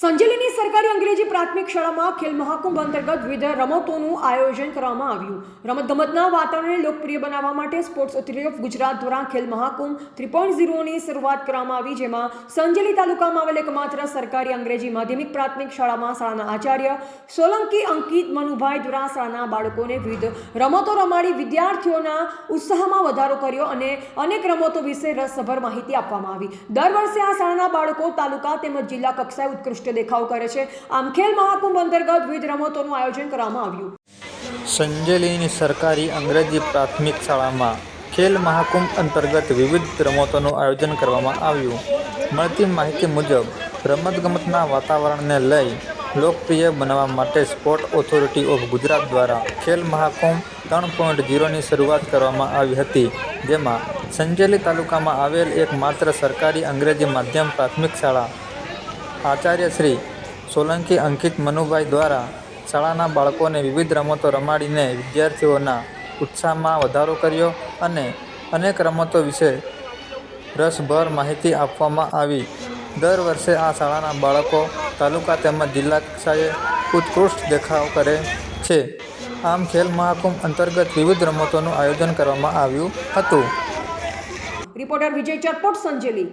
સંજેલીની સરકારી અંગ્રેજી પ્રાથમિક શાળામાં ખેલ મહાકુંભ અંતર્ગત વિવિધ રમતોનું આયોજન કરવામાં આવ્યું. રમતગમતના વાતાવરણને લોકપ્રિય બનાવવા માટે સ્પોર્ટ્સ ઓથોરિટી ઓફ ગુજરાત દ્વારા ખેલ મહાકુંભ થ્રી પોઈન્ટ ઝીરોની શરૂઆત કરવામાં આવી, જેમાં સંજેલી તાલુકામાં આવેલ એકમાત્ર સરકારી અંગ્રેજી માધ્યમિક પ્રાથમિક શાળામાં શાળાના આચાર્ય સોલંકી અંકિત મનુભાઈ દ્વારા શાળાના બાળકોને વિવિધ રમતો રમાડી વિદ્યાર્થીઓના ઉત્સાહમાં વધારો કર્યો અને અનેક રમતો વિશે રસભર માહિતી આપવામાં આવી. દર વર્ષે આ શાળાના બાળકો તાલુકા તેમજ જિલ્લા કક્ષાએ ઉત્કૃષ્ટ દેખાવ કરે છે. આમ ખેલ મહાકુંભ અંતર્ગત વિવિધ રમતોનું આયોજન કરવામાં આવ્યું. સંજેલીની સરકારી અંગ્રેજી પ્રાથમિક શાળામાં ખેલ મહાકુંભ અંતર્ગત વિવિધ રમતોનું આયોજન કરવામાં આવ્યું. મળતી માહિતી મુજબ, રમતગમતના વાતાવરણને લઈ લોકપ્રિય બનાવવા માટે સ્પોર્ટ ઓથોરિટી ઓફ ગુજરાત દ્વારા ખેલ મહાકુંભ ત્રણ પોઈન્ટ ઝીરોની શરૂઆત કરવામાં આવી હતી, જેમાં સંજેલી તાલુકામાં આવેલ એકમાત્ર સરકારી અંગ્રેજી માધ્યમ પ્રાથમિક શાળા આચાર્ય શ્રી સોલંકી અંકિત મનુભાઈ દ્વારા શાળાના બાળકોને વિવિધ રમતો રમાડીને વિદ્યાર્થીઓના ઉત્સાહમાં વધારો કર્યો અને અનેક રમતો વિશે રસભર માહિતી આપવામાં આવી. દર વર્ષે આ શાળાના બાળકો તાલુકા તેમજ જિલ્લા કક્ષાએ ઉત્કૃષ્ટ દેખાવ કરે છે. આમ ખેલ મહાકુંભ અંતર્ગત વિવિધ રમતોનું આયોજન કરવામાં આવ્યું હતું. રિપોર્ટર વિજય ચરપોટ સંજેલી.